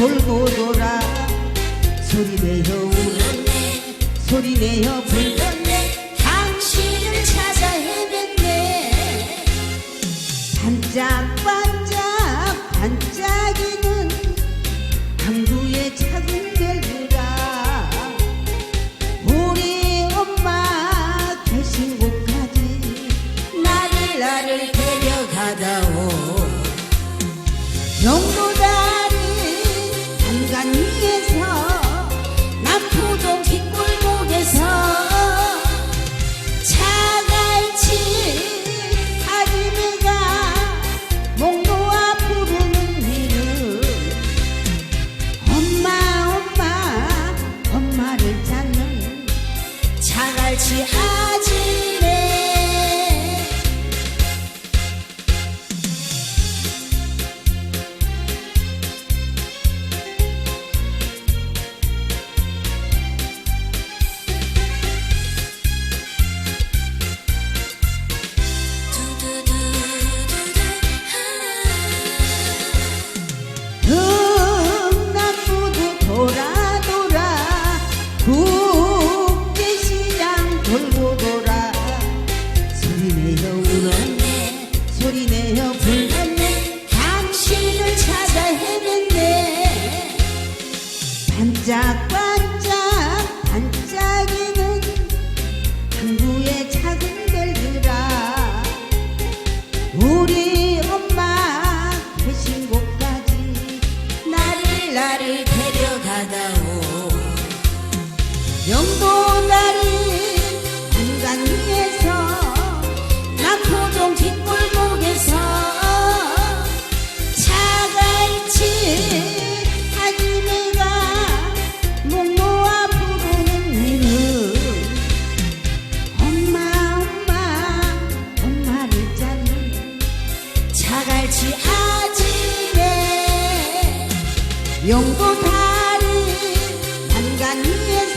돌고 돌아 소리내어 울었네 소리내어 불렀네. 당신을 찾아 헤맸네. 반짝반짝 반짝이는 항구의 작은 별들아 우리 엄마 계신 곳까지 나를 나를 데려가다오. 영도다리 위에서 남포동 뒷골목에서 차갈치 아지매가 목 놓아 부르는 이름 엄마 엄마 엄마를 찾는 자갈치 아지 나를 나를 데려가다오. 영도다리 한간 위에서 남포동 뒷골목에서 차갈치 아지매가 목 놓아 부르는 이름 엄마 엄마 엄마를 찾는 자갈치 영도다리. 한간 위에